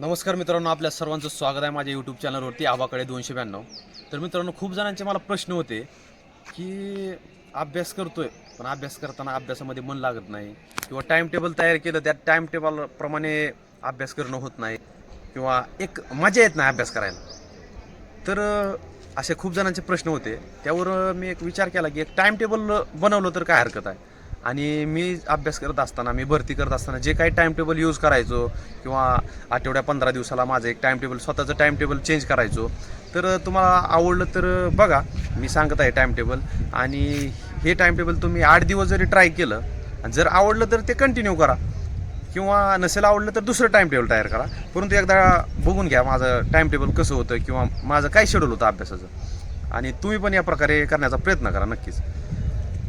नमस्कार मित्रांनो आपल्या सर्वांचं स्वागत आहे माझ्या यूट्यूब चॅनलवरती आबाकडे दोनशे ब्याण्णव. तर मित्रांनो खूप जणांचे मला प्रश्न होते की अभ्यास करतोय पण अभ्यास करताना अभ्यासामध्ये मन लागत नाही किंवा टाइम टेबल तयार केलं त्या टाइम टेबलप्रमाणे अभ्यास करणं होत नाही किंवा एक मजा येत नाही अभ्यास करायला. तर असे खूप जणांचे प्रश्न होते. त्यावर मी एक विचार केला की एक टाइम टेबल बनवलं तर काय हरकत आहे? आणि मी अभ्यास करत असताना मी भरती करत असताना जे काही टाइम टेबल यूज करायचो किंवा आठवड्या पंधरा दिवसाला माझं एक टाइम टेबल स्वतःचं टाइम टेबल चेंज करायचो तर तुम्हाला आवडलं तर बघा मी सांगत आहे टाइम टेबल आणि हे टाइम टेबल तुम्ही आठ दिवस जरी ट्राय केलं आणि जर आवडलं तर ते कंटिन्यू करा. किंवा नसेल आवडलं तर दुसरं टाइम टेबल तयार करा. परंतु एकदा बघून घ्या माझं टाइम टेबल कसं होतं किंवा माझं काय शेड्यूल होतं अभ्यासाचं. आणि तुम्ही पण या प्रकारे करण्याचा प्रयत्न करा नक्कीच.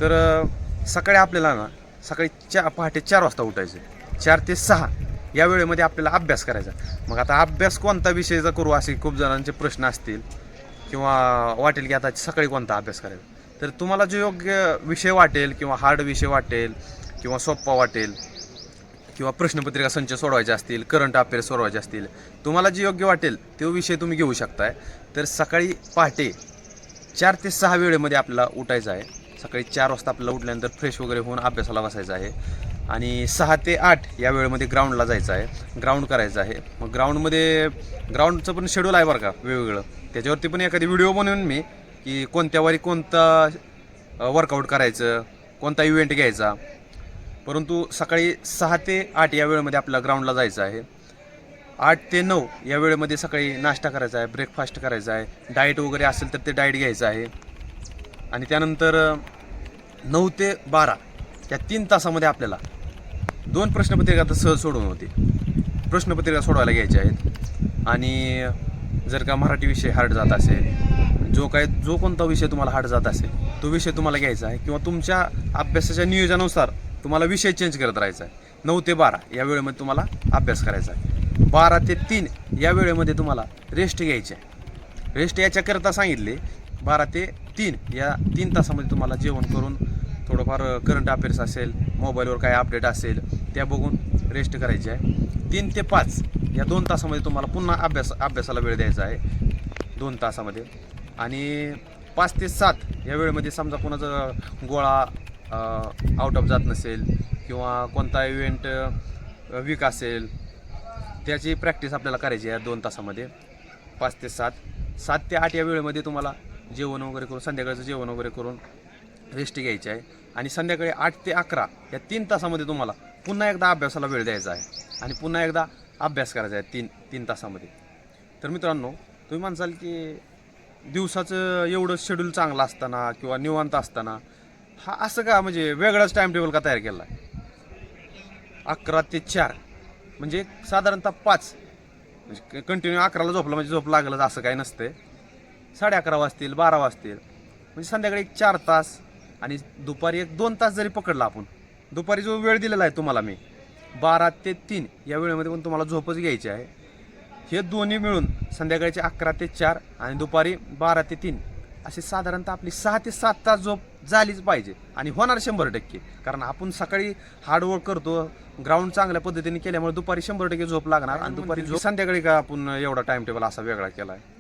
तर सकाळी आपल्याला ना सकाळी चा पहाटे चार वाजता उठायचं. चार ते सहा या वेळेमध्ये आपल्याला अभ्यास करायचा. मग आता अभ्यास कोणता विषयाचा करू असे खूप जणांचे प्रश्न असतील किंवा वाटेल की आता सकाळी कोणता अभ्यास करायचा? तर तुम्हाला जो योग्य विषय वाटेल किंवा हार्ड विषय वाटेल किंवा सोप्पा वाटेल किंवा प्रश्नपत्रिका संच सोडवायचे असतील करंट अफेअर्स सोडवायचे असतील तुम्हाला जे योग्य वाटेल तो विषय तुम्ही घेऊ शकताय. तर सकाळी पहाटे चार ते सहा वेळेमध्ये आपल्याला उठायचं आहे. सकाळी चार वाजता आपल्याला उठल्यानंतर फ्रेश वगैरे होऊन अभ्यासाला बसायचं आहे. आणि सहा ते आठ या वेळेमध्ये ग्राउंडला जायचं आहे. ग्राउंड करायचं आहे. मग ग्राउंडमध्ये ग्राउंडचं पण शेड्यूल आहे बरं का वेगवेगळं. त्याच्यावरती पण एखादी व्हिडिओ बनवून मी की कोणत्या वारी कोणता वर्कआउट करायचं कोणता इव्हेंट घ्यायचा. परंतु सकाळी सहा ते आठ या वेळेमध्ये आपल्याला ग्राउंडला जायचं आहे. आठ ते नऊ या वेळेमध्ये सकाळी नाश्ता करायचा आहे ब्रेकफास्ट करायचा आहे. डाएट वगैरे असेल तर ते डाएट घ्यायचं आहे. आणि त्यानंतर नऊ ते बारा या तीन तासामध्ये आपल्याला दोन प्रश्नपत्रिका तर सहज सोडून होते. प्रश्नपत्रिका सोडवायला घ्यायच्या आहेत. आणि जर का मराठी विषय हार्ड जात असेल जो काय जो कोणता विषय तुम्हाला हार्ड जात असेल तो विषय तुम्हाला घ्यायचा आहे किंवा तुमच्या अभ्यासाच्या नियोजनानुसार तुम्हाला विषय चेंज करत राहायचा आहे. नऊ ते बारा या वेळेमध्ये तुम्हाला अभ्यास करायचा आहे. बारा ते तीन या वेळेमध्ये तुम्हाला रेस्ट घ्यायची आहे. रेस्ट याच्याकरता सांगितले बारा ते तीन या तीन तासामध्ये तुम्हाला जेवण करून थोडंफार करंट अफेअर्स असेल मोबाईलवर काय अपडेट असेल त्या बघून रेस्ट करायची आहे. तीन ते पाच या दोन तासामध्ये तुम्हाला पुन्हा अभ्यास अभ्यासाला वेळ द्यायचा आहे. दोन तासामध्ये. आणि पाच ते सात या वेळेमध्ये समजा कोणाचं गोळा आउट ऑफ जात नसेल किंवा कोणता इव्हेंट वीक असेल त्याची प्रॅक्टिस आपल्याला करायची आहे दोन तासामध्ये. पाच ते सात सात ते आठ या वेळेमध्ये तुम्हाला जेवण वगैरे करून संध्याकाळचं जेवण वगैरे करून रेस्ट घ्यायची आहे. आणि संध्याकाळी आठ ते अकरा या तीन तासामध्ये तुम्हाला पुन्हा एकदा अभ्यासाला वेळ द्यायचा आहे. आणि पुन्हा एकदा अभ्यास करायचा आहे तीन तीन तासामध्ये. तर मित्रांनो तुम्ही म्हणसाल की दिवसाचं एवढं शेड्यूल चांगलं असताना किंवा निवांत असताना हा असं का म्हणजे वेगळाच टाईम टेबल का तयार केला? आहे अकरा ते चार म्हणजे साधारणतः पाच. म्हणजे कंटिन्यू अकराला झोपलं म्हणजे झोप लागलं असं काही नसतं साडे अकरा वाजतील बारा वाजतील. म्हणजे संध्याकाळी एक चार तास आणि दुपारी एक दोन तास जरी पकडला आपण दुपारी जो वेळ दिलेला आहे तुम्हाला मी बारा ते तीन या वेळेमध्ये पण तुम्हाला झोपच घ्यायची आहे. हे दोन्ही मिळून संध्याकाळचे अकरा ते चार आणि दुपारी बारा ते तीन असे साधारणतः आपली सहा ते सात तास झोप झालीच पाहिजे आणि होणार शंभर टक्के. कारण आपण सकाळी हार्डवर्क करतो ग्राउंड चांगल्या पद्धतीने केल्यामुळे दुपारी शंभर टक्के झोप लागणार आणि दुपारी झोप संध्याकाळी का आपण एवढा टाइम टेबल असा वेगळा केला आहे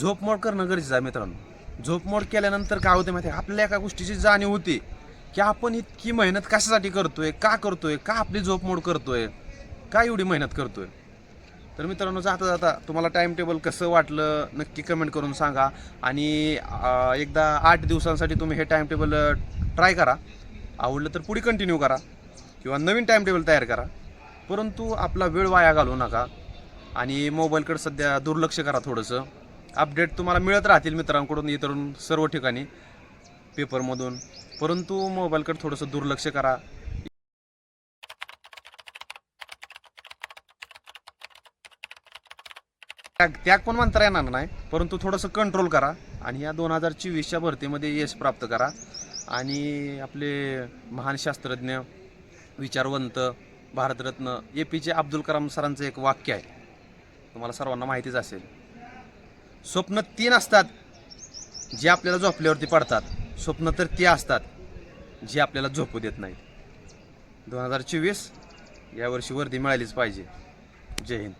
झोपमोड करणं गरजेचं आहे मित्रांनो. झोप मोड केल्यानंतर काय होते माहिती आहे? आपल्याला एका गोष्टीची जाणीव होती की आपण इतकी मेहनत कशासाठी करतोय का करतोय का आपली झोपमोड करतोय का एवढी मेहनत करतोय? तर मित्रांनो जाता जाता तुम्हाला टाइम टेबल कसं वाटलं नक्की कमेंट करून सांगा. आणि एकदा आठ दिवसांसाठी तुम्ही हे टाइम टेबल ट्राय करा. आवडलं तर पुढे कंटिन्यू करा. किंवा नवीन टाइम टेबल तयार करा. परंतु आपला वेळ वाया घालवू नका. आणि मोबाईलकडे सध्या दुर्लक्ष करा थोडंसं. अपडेट तुम्हाला मिळत राहतील मित्रांकडून इतरून सर्व ठिकाणी पेपरमधून. परंतु मोबाईलकडे थोडंसं दुर्लक्ष करा. त्याग पण म्हणता येणार नाही परंतु थोडंसं कंट्रोल करा आणि या दोन हजार चोवीसच्या भरतीमध्ये यश प्राप्त करा. आणि आपले महान शास्त्रज्ञ विचारवंत भारतरत्न ए पी जे अब्दुल कलाम सरांचं एक वाक्य आहे. तुम्हाला सर्वांना माहितीच असेल. स्वप्न तीन असतात जे आपल्याला झोपल्यावरती पडतात. स्वप्न तर ती असतात जे आपल्याला झोपू देत नाहीत. दोन हजार चोवीस यावर्षी वर्दी मिळालीच पाहिजे. जय हिंद.